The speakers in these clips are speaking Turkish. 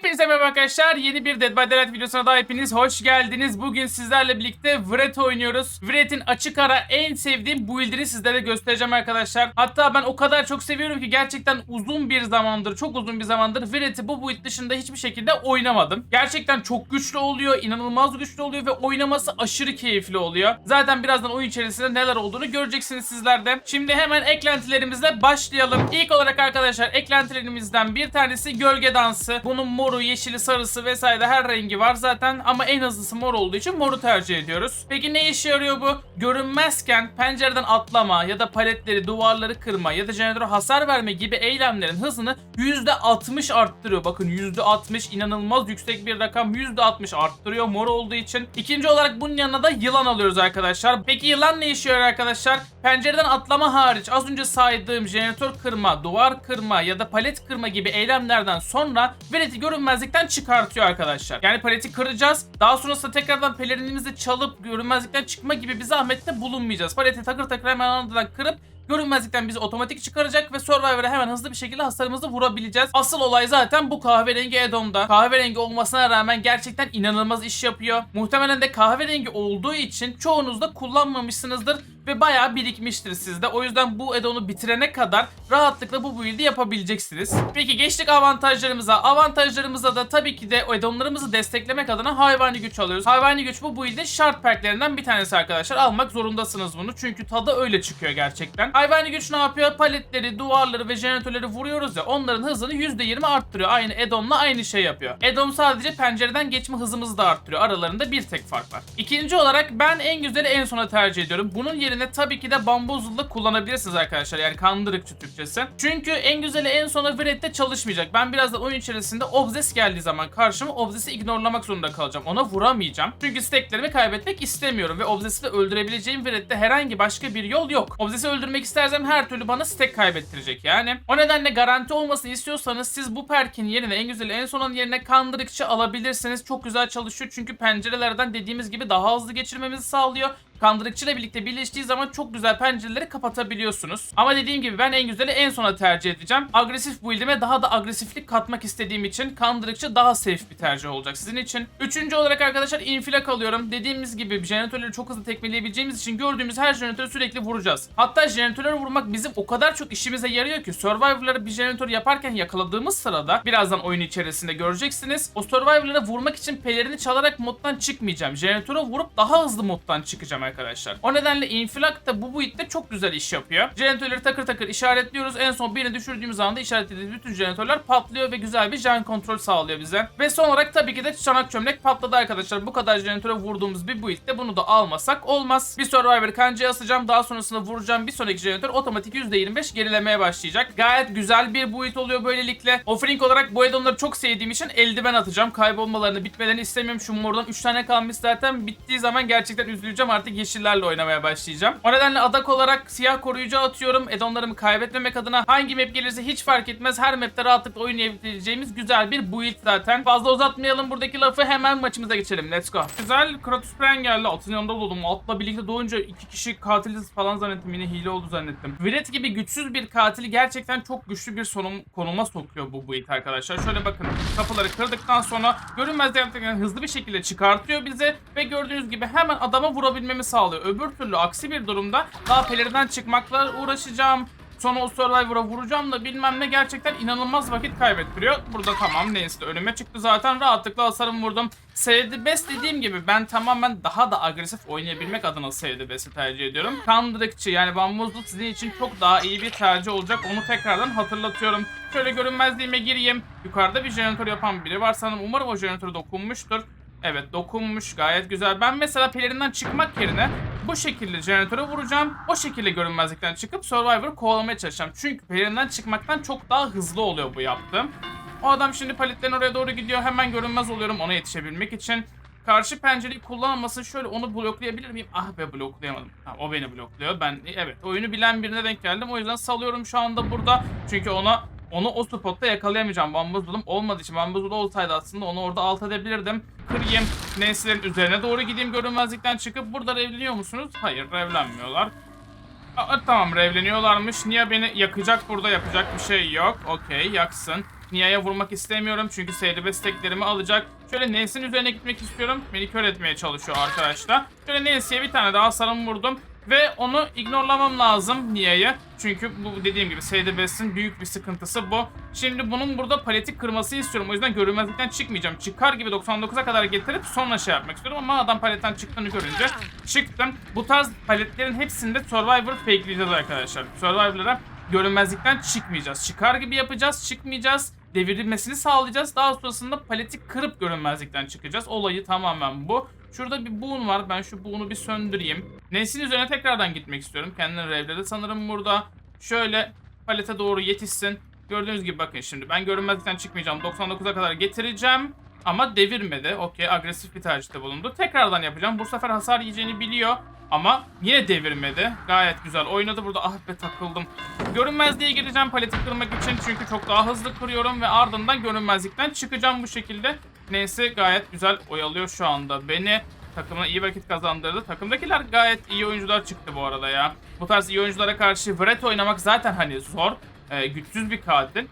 Hepinize merhaba arkadaşlar. Yeni bir Dead by Daylight videosuna daha hepiniz hoş geldiniz. Bugün sizlerle birlikte Vret oynuyoruz. Vret'in açık ara en sevdiğim build'ini sizlere göstereceğim arkadaşlar. Hatta ben o kadar çok seviyorum ki gerçekten uzun bir zamandır, çok uzun bir zamandır Vret'i bu build dışında hiçbir şekilde oynamadım. Gerçekten çok güçlü oluyor, inanılmaz güçlü oluyor ve oynaması aşırı keyifli oluyor. Zaten birazdan oyun içerisinde neler olduğunu göreceksiniz sizler de. Şimdi hemen eklentilerimizle başlayalım. İlk olarak arkadaşlar eklentilerimizden bir tanesi gölge dansı. Bunun moru, yeşili, sarısı vesaire her rengi var zaten ama en hızlısı mor olduğu için moru tercih ediyoruz. Peki ne işe yarıyor bu? Görünmezken pencereden atlama ya da paletleri, duvarları kırma ya da jeneratöre hasar verme gibi eylemlerin hızını %60 arttırıyor. Bakın %60 inanılmaz yüksek bir rakam. %60 arttırıyor mor olduğu için. İkinci olarak bunun yanına da yılan alıyoruz arkadaşlar. Peki yılan ne işe yarıyor arkadaşlar? Pencereden atlama hariç az önce saydığım jeneratör kırma, duvar kırma ya da palet kırma gibi eylemlerden sonra veleti görünmezlikten çıkartıyor arkadaşlar. Yani paleti kıracağız. Daha sonrasında tekrardan pelerinimizi çalıp görünmezlikten çıkma gibi bir zahmette bulunmayacağız. Paleti takır takır hemen anadan kırıp görünmezlikten bizi otomatik çıkaracak ve Survivor'a hemen hızlı bir şekilde hasarımızı vurabileceğiz. Asıl olay zaten bu kahverengi add-on'da. Kahverengi olmasına rağmen gerçekten inanılmaz iş yapıyor. Muhtemelen de kahverengi olduğu için çoğunuz da kullanmamışsınızdır ve bayağı birikmiştir sizde. O yüzden bu add-on'u bitirene kadar rahatlıkla bu build'i yapabileceksiniz. Peki geçtik avantajlarımıza. Avantajlarımızda da tabii ki de add-on'larımızı desteklemek adına hayvani güç alıyoruz. Hayvani güç bu build'in şart perklerinden bir tanesi arkadaşlar. Almak zorundasınız bunu. Çünkü tadı öyle çıkıyor gerçekten. Hayvani güç ne yapıyor? Paletleri, duvarları ve jeneratörleri vuruyoruz ya onların hızını %20 arttırıyor. Aynı add-on'la aynı şey yapıyor. Add-on sadece pencereden geçme hızımızı da arttırıyor. Aralarında bir tek fark var. İkinci olarak ben en güzeli en sona tercih ediyorum. Bunun yerine tabii ki de bambuzulla kullanabilirsiniz arkadaşlar. Yani kandırıkçı Türkçesi. Çünkü en güzeli en sona Vred'de çalışmayacak. Ben birazdan oyun içerisinde Obses geldiği zaman karşıma Obses'i ignorlamak zorunda kalacağım. Ona vuramayacağım. Çünkü steklerimi kaybetmek istemiyorum ve Obses'i de öldürebileceğim Vred'de herhangi başka bir yol yok. Obses'i öldürmek istersem her türlü bana stek kaybettirecek yani. O nedenle garanti olmasını istiyorsanız siz bu perkin yerine en güzeli en sonun yerine kandırıkçı alabilirsiniz. Çok güzel çalışıyor çünkü pencerelerden dediğimiz gibi daha hızlı geçirmemizi sağlıyor. Kandırıkçı ile birlikte birleştiği zaman çok güzel pencereleri kapatabiliyorsunuz. Ama dediğim gibi ben en güzeli en sona tercih edeceğim. Agresif build'ime daha da agresiflik katmak istediğim için kandırıkçı daha safe bir tercih olacak sizin için. Üçüncü olarak arkadaşlar infilak alıyorum. Dediğimiz gibi jeneratörleri çok hızlı tekmeleyebileceğimiz için gördüğümüz her jeneratörü sürekli vuracağız. Hatta jeneratörleri vurmak bizim o kadar çok işimize yarıyor ki Survivor'ları bir jeneratör yaparken yakaladığımız sırada birazdan oyun içerisinde göreceksiniz. O Survivor'ları vurmak için pelerini çalarak moddan çıkmayacağım. Jeneratörü vurup daha hızlı moddan çıkacağım arkadaşlar. O nedenle infilak da bu build'de çok güzel iş yapıyor. Jeneratörleri takır takır işaretliyoruz. En son birini düşürdüğümüz anda işaretlediğimiz bütün jeneratörler patlıyor ve güzel bir jen kontrol sağlıyor bize. Ve son olarak tabii ki de çanak çömlek patladı arkadaşlar. Bu kadar jeneratöre vurduğumuz bir build'de bunu da almasak olmaz. Bir Survivor kancaya asacağım. Daha sonrasında vuracağım bir sonraki jeneratör otomatik %25 gerilemeye başlayacak. Gayet güzel bir build oluyor böylelikle. Offering olarak bu addonları çok sevdiğim için eldiven atacağım. Kaybolmalarını, bitmelerini istemiyorum. Şu mordan 3 tane kalmış zaten. Bittiği zaman gerçekten üzüleceğim. Artık yeşillerle oynamaya başlayacağım. O nedenle adak olarak siyah koruyucu atıyorum. Addonlarımı kaybetmemek adına hangi map gelirse hiç fark etmez. Her mapte rahatlıkla oynayabileceğimiz güzel bir build zaten. Fazla uzatmayalım buradaki lafı hemen maçımıza geçelim. Let's go. Güzel Kratos Pren geldi. Atın yanında buldum. Atla birlikte doğunca iki kişi katiliz falan zannettim. Yine hile oldu zannettim. Viret gibi güçsüz bir katili gerçekten çok güçlü bir sonum, konuma sokuyor bu build arkadaşlar. Şöyle bakın. Kapıları kırdıktan sonra görünmezlikten hızlı bir şekilde çıkartıyor bizi ve gördüğünüz gibi hemen adama vurabilmemi sağlıyor. Öbür türlü aksi bir durumda daha pelerinden çıkmakla uğraşacağım. Sonra o Survivor'a vuracağım da bilmem ne gerçekten inanılmaz vakit kaybettiriyor. Burada tamam neyse önüme çıktı zaten rahatlıkla hasarımı vurdum. Sevdi Best dediğim gibi ben tamamen daha da agresif oynayabilmek adına Sevdi Best'i tercih ediyorum. Kandırıkçı yani bambuzluk sizin için çok daha iyi bir tercih olacak onu tekrardan hatırlatıyorum. Şöyle görünmezliğime gireyim. Yukarıda bir jeneratör yapan biri var sanırım. Umarım o jeneratör dokunmuştur. Evet dokunmuş gayet güzel. Ben mesela pelerinden çıkmak yerine bu şekilde jeneratöre vuracağım. O şekilde görünmezlikten çıkıp Survivor'ı kovalamaya çalışacağım. Çünkü pelerinden çıkmaktan çok daha hızlı oluyor bu yaptığım. O adam şimdi paletlerin oraya doğru gidiyor. Hemen görünmez oluyorum ona yetişebilmek için. Karşı pencereyi kullanmasın şöyle onu bloklayabilir miyim? Ah be bloklayamadım. Ha, o beni blokluyor. Ben evet oyunu bilen birine denk geldim. O yüzden salıyorum şu anda burada. Çünkü ona onu o spotta yakalayamayacağım. Bambuzulum olmadığı için Bambuzul olsaydı aslında onu orada alt edebilirdim. Kırayım. Neslerin üzerine doğru gideyim görünmezlikten çıkıp burada revleniyor musunuz? Hayır revlenmiyorlar. Aa, tamam revleniyorlarmış. Niye beni yakacak burada yapacak bir şey yok. Okey yaksın. Nia'ya vurmak istemiyorum çünkü seyri steklerimi alacak. Şöyle Nancy'nin üzerine gitmek istiyorum. Beni kör etmeye çalışıyor arkadaşlar. Şöyle Nancy'ye bir tane daha hasarım vurdum. Ve onu ignorlamam lazım Nia'yı. Çünkü bu dediğim gibi Seydi Best'in büyük bir sıkıntısı bu. Şimdi bunun burada paleti kırmasını istiyorum. O yüzden görünmezlikten çıkmayacağım. Çıkar gibi 99'a kadar getirip sonra şey yapmak istiyorum. Ama adam paletten çıktığını görünce çıktım. Bu tarz paletlerin hepsinde Survivor fakeleyeceğiz arkadaşlar. Survivor'lara görünmezlikten çıkmayacağız. Çıkar gibi yapacağız, çıkmayacağız. Devirilmesini sağlayacağız. Daha sonrasında paleti kırıp görünmezlikten çıkacağız. Olayı tamamen bu. Şurada bir buğun var. Ben şu buğunu bir söndüreyim. Nesin üzerine tekrardan gitmek istiyorum. Kendini revledi sanırım burada. Şöyle palete doğru yetişsin. Gördüğünüz gibi bakın şimdi ben görünmezlikten çıkmayacağım. 99'a kadar getireceğim. Ama devirmedi. Okey agresif bir tercihte bulundu. Tekrardan yapacağım. Bu sefer hasar yiyeceğini biliyor. Ama yine devirmedi. Gayet güzel oynadı burada. Ah be takıldım. Görünmezliğe gireceğim paleti kırmak için. Çünkü çok daha hızlı kırıyorum ve ardından görünmezlikten çıkacağım bu şekilde. Neyse gayet güzel oyalıyor şu anda beni. Takımına iyi vakit kazandırdı. Takımdakiler gayet iyi oyuncular çıktı bu arada ya. Bu tarz iyi oyunculara karşı Vret oynamak zaten hani zor. Ee, güçsüz bir katil.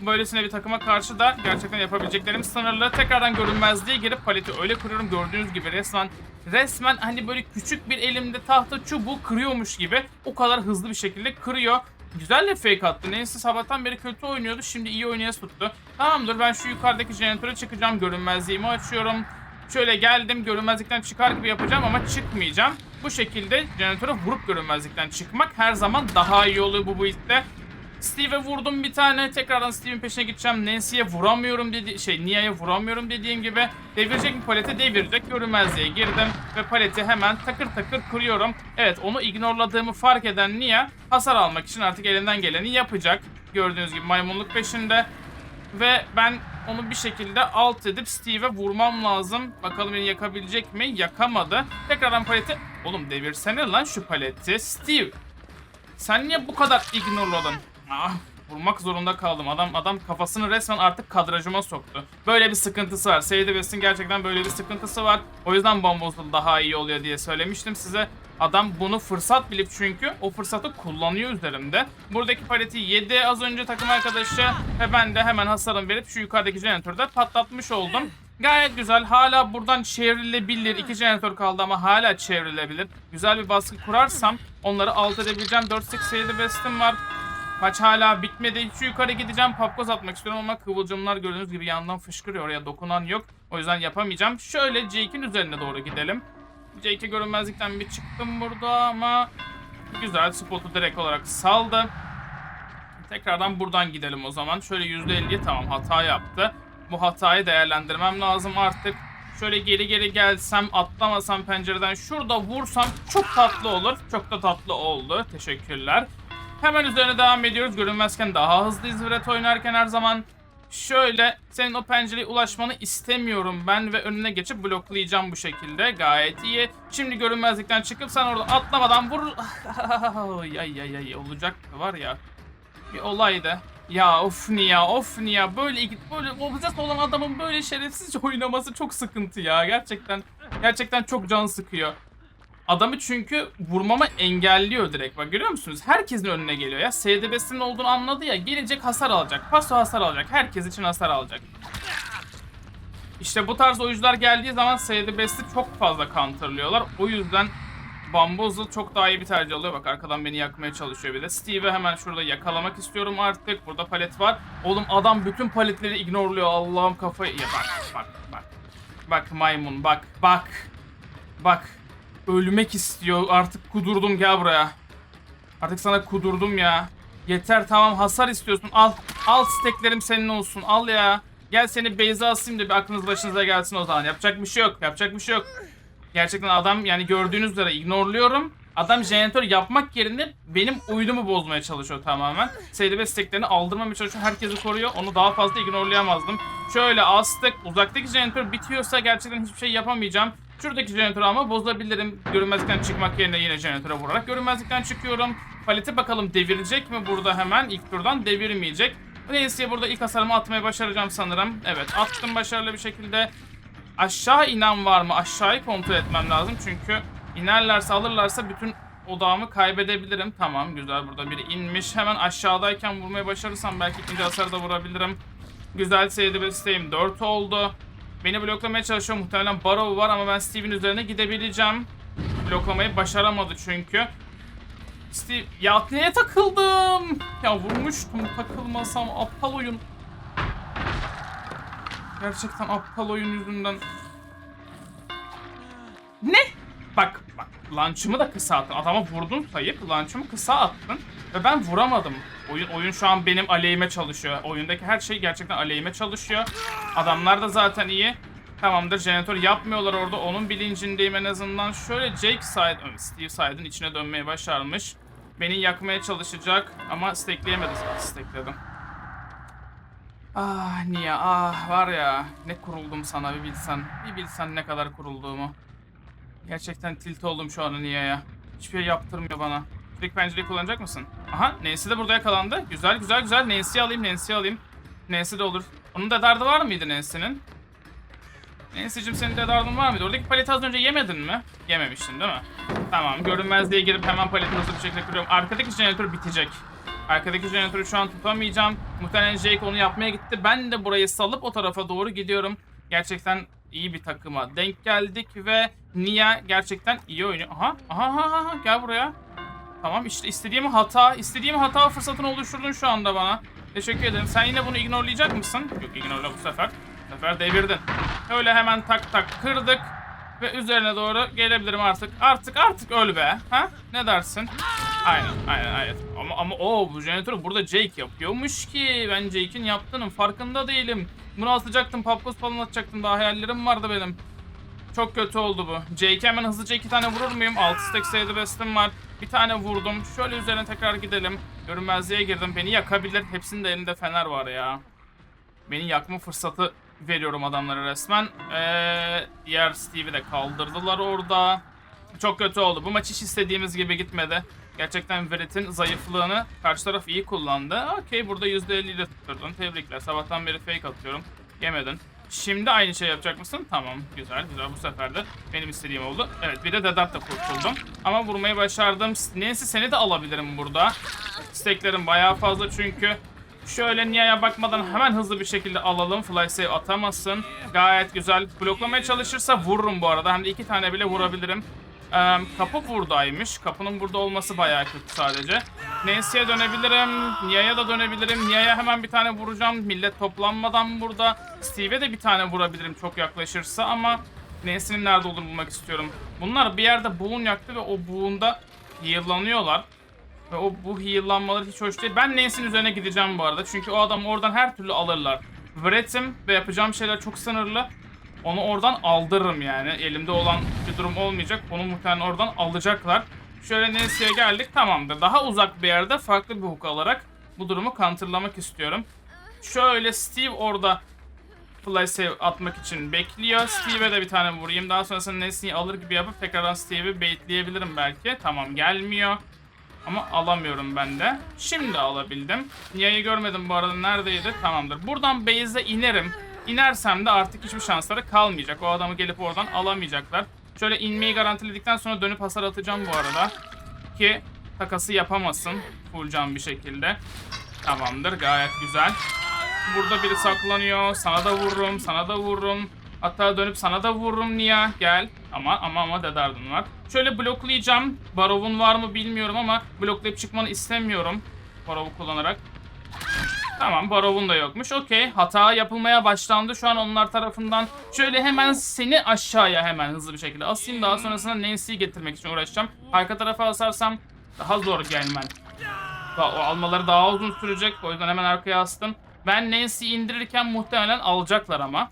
Böylesine bir takıma karşı da gerçekten yapabileceklerim sınırlı. Tekrardan görünmezliğe girip paleti öyle kırıyorum gördüğünüz gibi resmen resmen hani böyle küçük bir elimde tahta çubuğu kırıyormuş gibi o kadar hızlı bir şekilde kırıyor. Güzel de fake attı. Neyse sabahtan beri kötü oynuyordu. Şimdi iyi oynaya tuttu. Tamamdır ben şu yukarıdaki jeneratöre çıkacağım. Görünmezliğimi açıyorum. Şöyle geldim görünmezlikten çıkar gibi yapacağım ama çıkmayacağım. Bu şekilde jeneratöre vurup görünmezlikten çıkmak her zaman daha iyi oluyor bu build'de. Steve'e vurdum bir tane. Tekrardan Steve'in peşine gideceğim. Nancy'ye vuramıyorum dedi şey Nia'ya vuramıyorum dediğim gibi. Devirecek mi palete devirecek. Görünmezliğe girdim ve paleti hemen takır takır kırıyorum. Evet onu ignorladığımı fark eden Nia hasar almak için artık elinden geleni yapacak. Gördüğünüz gibi maymunluk peşinde. Ve ben onu bir şekilde alt edip Steve'e vurmam lazım. Bakalım beni yakabilecek mi? Yakamadı. Tekrardan paleti... Oğlum devirsene lan şu paleti. Steve. Sen niye bu kadar ignorladın? Ah, vurmak zorunda kaldım. Adam adam kafasını resmen artık kadrajıma soktu. Böyle bir sıkıntısı var. Seydi Best'in gerçekten böyle bir sıkıntısı var. O yüzden Bombozul daha iyi oluyor diye söylemiştim size. Adam bunu fırsat bilip çünkü o fırsatı kullanıyor üzerimde. Buradaki paleti yedi az önce takım arkadaşı ve ben de hemen hasarım verip şu yukarıdaki jeneratörde patlatmış oldum. Gayet güzel. Hala buradan çevrilebilir. İki jeneratör kaldı ama hala çevrilebilir. Güzel bir baskı kurarsam onları alt edebileceğim. 4-8 sayılı bestim var. Maç hala bitmedi. Şu yukarı gideceğim. Papkoz atmak istiyorum ama kıvılcımlar gördüğünüz gibi yandan fışkırıyor. Oraya dokunan yok. O yüzden yapamayacağım. Şöyle Jake'in üzerine doğru gidelim. Jake'e görünmezlikten bir çıktım burada ama güzel spotu direkt olarak saldı. Tekrardan buradan gidelim o zaman. Şöyle %50'ye tamam hata yaptı. Bu hatayı değerlendirmem lazım artık. Şöyle geri geri gelsem, atlamasam pencereden şurada vursam çok tatlı olur. Çok da tatlı oldu. Teşekkürler. Hemen üzerine devam ediyoruz. Görünmezken daha hızlı izviret oynarken her zaman. Şöyle senin o pencereye ulaşmanı istemiyorum ben ve önüne geçip bloklayacağım bu şekilde. Gayet iyi. Şimdi görünmezlikten çıkıp sen orada atlamadan vur. ay ay ay olacak var ya. Bir olaydı. Ya of Nia of Nia böyle böyle obsesif olan adamın böyle şerefsizce oynaması çok sıkıntı ya gerçekten gerçekten çok can sıkıyor. Adamı çünkü vurmamı engelliyor direkt. Bak görüyor musunuz? Herkesin önüne geliyor ya. SDB'sinin olduğunu anladı ya. Gelecek hasar alacak. Paso hasar alacak. Herkes için hasar alacak. İşte bu tarz oyuncular geldiği zaman SDB'si çok fazla counterlıyorlar. O yüzden Bamboozle çok daha iyi bir tercih oluyor. Bak arkadan beni yakmaya çalışıyor bir de. Steve'i hemen şurada yakalamak istiyorum artık. Burada palet var. Oğlum adam bütün paletleri ignorluyor. Allah'ım kafayı... Ya bak bak bak. Bak maymun bak bak. Bak. Ölmek istiyor. Artık kudurdum gel buraya. Artık sana kudurdum ya. Yeter tamam hasar istiyorsun. Al. Al steklerim senin olsun. Al ya. Gel seni Beyza asayım da bir aklınız başınıza gelsin o zaman. Yapacak bir şey yok. Yapacak bir şey yok. Gerçekten adam yani gördüğünüz üzere ignorluyorum. Adam jeneratör yapmak yerine benim uydumu bozmaya çalışıyor tamamen. Seyri steklerini aldırmamaya çalışıyor. Herkesi koruyor. Onu daha fazla ignorlayamazdım. Şöyle astık. Uzaktaki jeneratör bitiyorsa gerçekten hiçbir şey yapamayacağım. Şuradaki jeneratörü ama bozabilirim. Görünmezlikten çıkmak yerine yine jeneratöre vurarak görünmezlikten çıkıyorum. Paleti bakalım devirecek mi burada hemen? İlk turdan devirmeyecek. Neyse burada ilk hasarımı atmayı başaracağım sanırım. Evet attım başarılı bir şekilde. Aşağı inen var mı? Aşağıyı kontrol etmem lazım çünkü inerlerse alırlarsa bütün odağımı kaybedebilirim. Tamam güzel burada biri inmiş. Hemen aşağıdayken vurmayı başarırsam belki ikinci hasarı da vurabilirim. Güzel sayıda bir isteğim 4 oldu. Beni bloklamaya çalışıyor. Muhtemelen Barrow var ama ben Steve'in üzerine gidebileceğim. Bloklamayı başaramadı çünkü. Steve... Ya neye takıldım? Ya vurmuştum takılmasam aptal oyun. Gerçekten aptal oyun yüzünden. Ne? Bak bak launch'ımı da kısa attın. Adama vurdun sayıp launch'ımı kısa attın. Ve ben vuramadım. Oyun oyun şu an benim aleyhime çalışıyor. Oyundaki her şey gerçekten aleyhime çalışıyor. Adamlar da zaten iyi. Tamamdır jeneratör yapmıyorlar orada. Onun bilincindeyim en azından. Şöyle Jake side, Steve side'ın içine dönmeyi başarmış. Beni yakmaya çalışacak ama stackleyemedim. Stackledim. Ah niye ah var ya ne kuruldum sana bir bilsen. Bir bilsen ne kadar kurulduğumu. Gerçekten tilt oldum şu an Niye'ye. Hiçbir şey yaptırmıyor bana. Flick pencereyi kullanacak mısın? Aha Nancy de burada yakalandı. Güzel güzel güzel. Nancy'yi alayım Nancy'yi alayım. Nancy de olur. Onun da dardı var mıydı Nancy'nin? Nancy'cim senin de dardın var mıydı? Oradaki paleti az önce yemedin mi? Yememiştin değil mi? Tamam görünmezliğe girip hemen paleti hızlı bir şekilde kırıyorum. Arkadaki jeneratör bitecek. Arkadaki jeneratörü şu an tutamayacağım. Muhtemelen Jake onu yapmaya gitti. Ben de burayı salıp o tarafa doğru gidiyorum. Gerçekten iyi bir takıma denk geldik ve Nia gerçekten iyi oynuyor. Aha, aha, aha, aha, gel buraya. Tamam işte istediğim hata, istediğim hata fırsatını oluşturdun şu anda bana. Teşekkür ederim. Sen yine bunu ignorlayacak mısın? Yok ignorla bu sefer. Bu sefer devirdin. Öyle hemen tak tak kırdık. Ve üzerine doğru gelebilirim artık. Artık artık öl be. Ha? Ne dersin? Aynen aynen aynen. Ama ama o bu jeneratörü burada Jake yapıyormuş ki. Ben Jake'in yaptığının farkında değilim. Bunu atacaktım, papkoz falan atacaktım. Daha hayallerim vardı benim. Çok kötü oldu bu. Jake'e hemen hızlıca iki tane vurur muyum? 6 stack sayıda bestim var. Bir tane vurdum. Şöyle üzerine tekrar gidelim. Görünmezliğe girdim. Beni yakabilir. Hepsinin de elinde fener var ya. Beni yakma fırsatı veriyorum adamlara resmen. Ee, diğer Steve'i de kaldırdılar orada. Çok kötü oldu. Bu maç hiç istediğimiz gibi gitmedi. Gerçekten Verit'in zayıflığını karşı taraf iyi kullandı. Okey burada %50 ile tutturdun. Tebrikler. Sabahtan beri fake atıyorum. Yemedin. Şimdi aynı şey yapacak mısın? Tamam. Güzel güzel. Bu sefer de benim istediğim oldu. Evet bir de Dedat da kurtuldum. Ama vurmayı başardım. Nancy seni de alabilirim burada. Steklerim bayağı fazla çünkü. Şöyle Nia'ya bakmadan hemen hızlı bir şekilde alalım. Fly save atamasın. Gayet güzel. Bloklamaya çalışırsa vururum bu arada. Hem de iki tane bile vurabilirim. Ee, kapı buradaymış. Kapının burada olması bayağı kötü sadece. Nancy'ye dönebilirim. Nia'ya da dönebilirim. Nia'ya hemen bir tane vuracağım. Millet toplanmadan burada. Steve'e de bir tane vurabilirim çok yaklaşırsa ama Nancy'nin nerede olduğunu bulmak istiyorum. Bunlar bir yerde buğun yaktı ve o buğunda heal'lanıyorlar. Ve o bu heal'lanmaları hiç hoş değil. Ben Nancy'nin üzerine gideceğim bu arada. Çünkü o adam oradan her türlü alırlar. Brett'im ve yapacağım şeyler çok sınırlı. Onu oradan aldırırım yani. Elimde olan bir durum olmayacak. Onu muhtemelen oradan alacaklar. Şöyle Nancy'ye geldik. Tamamdır. Daha uzak bir yerde farklı bir hook alarak bu durumu counterlamak istiyorum. Şöyle Steve orada fly save atmak için bekliyor. Steve'e de bir tane vurayım. Daha sonrasında Nancy'yi alır gibi yapıp tekrardan Steve'i baitleyebilirim belki. Tamam gelmiyor. Ama alamıyorum ben de. Şimdi alabildim. Nia'yı görmedim bu arada. Neredeydi? Tamamdır. Buradan base'e inerim. İnersem de artık hiçbir şansları kalmayacak. O adamı gelip oradan alamayacaklar. Şöyle inmeyi garantiledikten sonra dönüp hasar atacağım bu arada. Ki takası yapamasın. Full bir şekilde. Tamamdır. Gayet güzel. Burada biri saklanıyor. Sana da vururum. Sana da vururum. Hatta dönüp sana da vururum Nia. Gel. Ama ama ama Dedardın var. Şöyle bloklayacağım. Barov'un var mı bilmiyorum ama bloklayıp çıkmanı istemiyorum. Barov'u kullanarak. Tamam Barov'un da yokmuş. Okey. Hata yapılmaya başlandı şu an onlar tarafından. Şöyle hemen seni aşağıya hemen hızlı bir şekilde asayım. Daha sonrasında Nancy'yi getirmek için uğraşacağım. Arka tarafa asarsam daha zor gelmen. O almaları daha uzun sürecek. O yüzden hemen arkaya astım. Ben Nancy'yi indirirken muhtemelen alacaklar ama.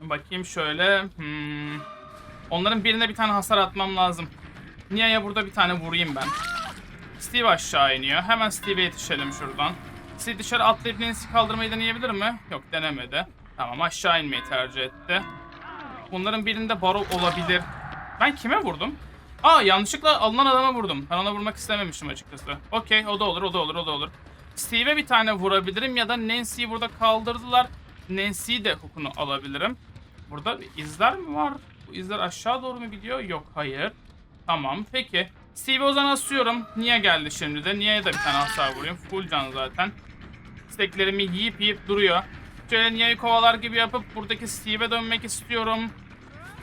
Bakayım şöyle. Hmm. Onların birine bir tane hasar atmam lazım. Nia'ya burada bir tane vurayım ben. Steve aşağı iniyor. Hemen Steve'e yetişelim şuradan. Steve dışarı atlayıp Nancy kaldırmayı deneyebilir mi? Yok denemedi. Tamam aşağı inmeyi tercih etti. Bunların birinde Baro olabilir. Ben kime vurdum? Aa yanlışlıkla alınan adama vurdum. Ben ona vurmak istememiştim açıkçası. Okey o da olur o da olur o da olur. Steve'e bir tane vurabilirim ya da Nancy'yi burada kaldırdılar. Nancy'yi de hukunu alabilirim. Burada bir izler mi var? Bu izler aşağı doğru mu gidiyor? Yok hayır. Tamam peki. Steve'i o zaman asıyorum. Niye geldi şimdi de? Niye de bir tane hasar vurayım? Full can zaten. Steklerimi yiyip yiyip duruyor. Şöyle Nia'yı kovalar gibi yapıp buradaki Steve'e dönmek istiyorum.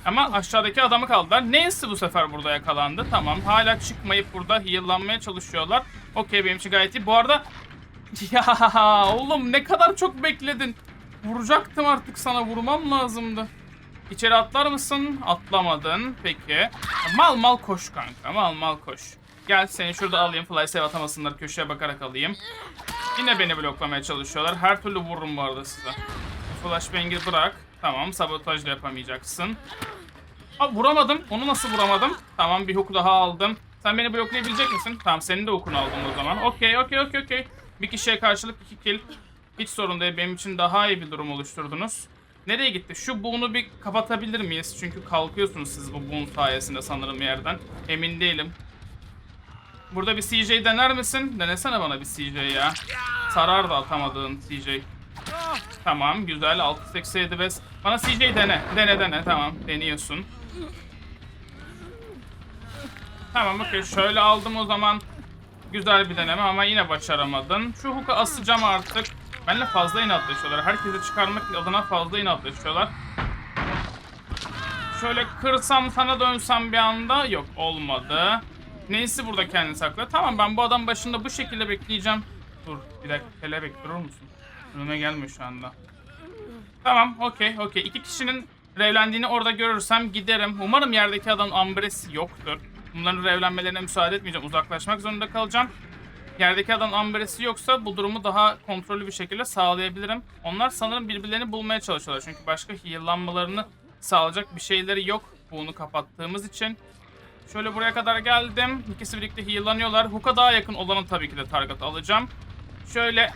Ama aşağıdaki adamı kaldılar. Neyse bu sefer burada yakalandı. Tamam. Hala çıkmayıp burada heal'lanmaya çalışıyorlar. Okey benim için gayet iyi. Bu arada ya oğlum ne kadar çok bekledin. Vuracaktım artık sana vurmam lazımdı. İçeri atlar mısın? Atlamadın. Peki. Mal mal koş kanka. Mal mal koş. Gel seni şurada alayım. Fly save atamasınlar. Köşeye bakarak alayım. Yine beni bloklamaya çalışıyorlar. Her türlü vururum bu arada size. Flashbang'i bırak. Tamam sabotaj da yapamayacaksın. Aa, vuramadım. Onu nasıl vuramadım? Tamam bir hook daha aldım. Sen beni bloklayabilecek misin? Tamam senin de hook'unu aldım o zaman. Okey okey okey okey. Bir kişiye karşılık iki kill. Hiç sorun değil. Benim için daha iyi bir durum oluşturdunuz. Nereye gitti? Şu buğunu bir kapatabilir miyiz? Çünkü kalkıyorsunuz siz bu buğun sayesinde sanırım yerden. Emin değilim. Burada bir CJ dener misin? Denesene bana bir CJ ya. Sarar da atamadığın CJ. Tamam güzel 687 bes. Bana CJ dene. Dene dene tamam deniyorsun. Tamam okey şöyle aldım o zaman. Güzel bir deneme ama yine başaramadın. Şu hook'u asacağım artık. Benimle fazla inatlaşıyorlar. Herkesi çıkarmak adına fazla inatlaşıyorlar. Şöyle kırsam sana dönsem bir anda yok olmadı. Neyse burada kendini sakla. Tamam ben bu adam başında bu şekilde bekleyeceğim. Dur bir dakika kelebek durur musun? Önüme gelme şu anda. Tamam okey okey. İki kişinin revlendiğini orada görürsem giderim. Umarım yerdeki adam ambresi yoktur. Bunların revlenmelerine müsaade etmeyeceğim. Uzaklaşmak zorunda kalacağım. Yerdeki adam ambresi yoksa bu durumu daha kontrollü bir şekilde sağlayabilirim. Onlar sanırım birbirlerini bulmaya çalışıyorlar. Çünkü başka heal'lanmalarını sağlayacak bir şeyleri yok. Bunu kapattığımız için. Şöyle buraya kadar geldim. İkisi birlikte heal'lanıyorlar. Hook'a daha yakın olanı tabii ki de target alacağım. Şöyle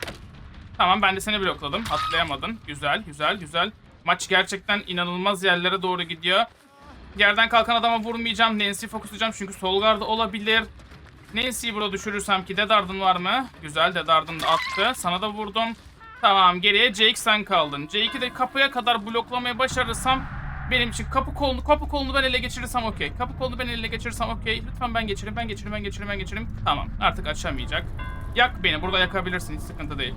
Tamam ben de seni blokladım. Atlayamadın. Güzel, güzel, güzel. Maç gerçekten inanılmaz yerlere doğru gidiyor. Yerden kalkan adama vurmayacağım. Nancy'yi fokuslayacağım çünkü Solgar'da olabilir. Nancy'yi burada düşürürsem ki Dedard'ın var mı? Güzel Dedard'ın da attı. Sana da vurdum. Tamam geriye Jake sen kaldın. Jake'i de kapıya kadar bloklamayı başarırsam benim için kapı kolunu kapı kolunu ben ele geçirirsem okey. Kapı kolunu ben ele geçirirsem okey. Lütfen ben geçireyim, ben geçireyim, ben geçireyim, ben geçireyim. Tamam artık açamayacak. Yak beni burada yakabilirsin hiç sıkıntı değil.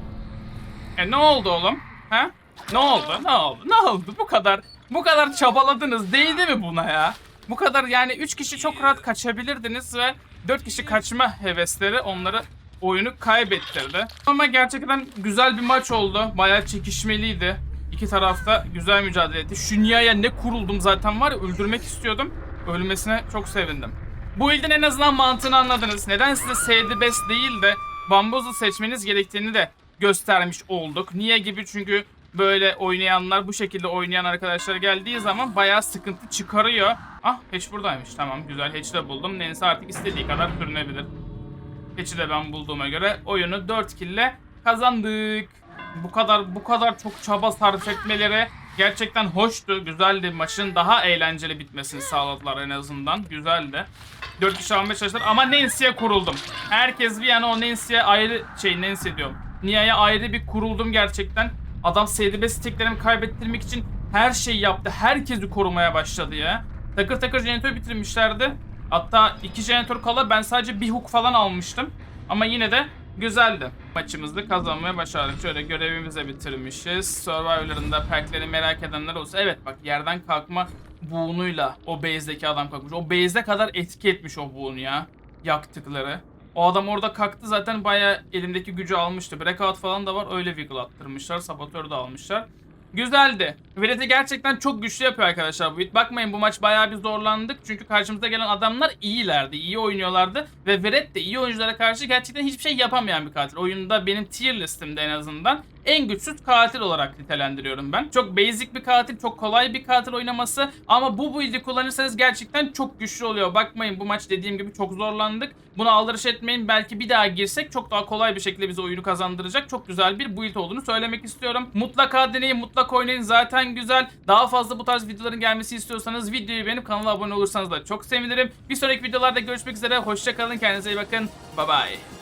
E ne oldu oğlum? Ha? Ne oldu? Ne oldu? Ne oldu? Bu kadar bu kadar çabaladınız. Değdi mi buna ya? Bu kadar yani 3 kişi çok rahat kaçabilirdiniz ve 4 kişi kaçma hevesleri onları oyunu kaybettirdi. Ama gerçekten güzel bir maç oldu. Bayağı çekişmeliydi. İki tarafta güzel mücadele etti. Şu Nia'ya ne kuruldum zaten var ya öldürmek istiyordum. Ölmesine çok sevindim. Bu ilden en azından mantığını anladınız. Neden size Seydi Best değil de Bamboozle seçmeniz gerektiğini de göstermiş olduk. Niye gibi çünkü böyle oynayanlar bu şekilde oynayan arkadaşlar geldiği zaman bayağı sıkıntı çıkarıyor. Ah Hatch buradaymış tamam güzel Hatch'i de buldum. Neyse artık istediği kadar sürünebilir. Hatch'i de ben bulduğuma göre oyunu 4 kill'le kazandık. Bu kadar bu kadar çok çaba sarf etmeleri gerçekten hoştu, güzeldi. Maçın daha eğlenceli bitmesini sağladılar en azından. Güzeldi. 4 kişi almaya çalıştılar ama Nancy'ye kuruldum. Herkes bir yana o Nancy'ye ayrı şey Nancy diyorum. Nia'ya ayrı bir kuruldum gerçekten. Adam SDB steklerimi kaybettirmek için her şeyi yaptı. Herkesi korumaya başladı ya. Takır takır jeneratör bitirmişlerdi. Hatta iki jeneratör kala ben sadece bir hook falan almıştım. Ama yine de güzeldi. Maçımızı kazanmaya başardık. Şöyle görevimizi bitirmişiz. Survivor'larında perkleri merak edenler olsa. Evet bak yerden kalkma buğunuyla o base'deki adam kalkmış. O base'de kadar etki etmiş o buğun ya. Yaktıkları. O adam orada kalktı zaten bayağı elimdeki gücü almıştı. Breakout falan da var öyle wiggle attırmışlar. Sabotör de almışlar. Güzeldi. Velet'i gerçekten çok güçlü yapıyor arkadaşlar bu. Bakmayın bu maç bayağı bir zorlandık. Çünkü karşımıza gelen adamlar iyilerdi. iyi oynuyorlardı. Ve Veret de iyi oyunculara karşı gerçekten hiçbir şey yapamayan bir katil. Oyunda benim tier listimde en azından en güçsüz katil olarak nitelendiriyorum ben. Çok basic bir katil, çok kolay bir katil oynaması ama bu build'i kullanırsanız gerçekten çok güçlü oluyor. Bakmayın bu maç dediğim gibi çok zorlandık. Buna aldırış etmeyin. Belki bir daha girsek çok daha kolay bir şekilde bize oyunu kazandıracak çok güzel bir build olduğunu söylemek istiyorum. Mutlaka deneyin, mutlaka oynayın. Zaten güzel. Daha fazla bu tarz videoların gelmesi istiyorsanız videoyu beğenip kanala abone olursanız da çok sevinirim. Bir sonraki videolarda görüşmek üzere. Hoşçakalın. Kendinize iyi bakın. Bye bye.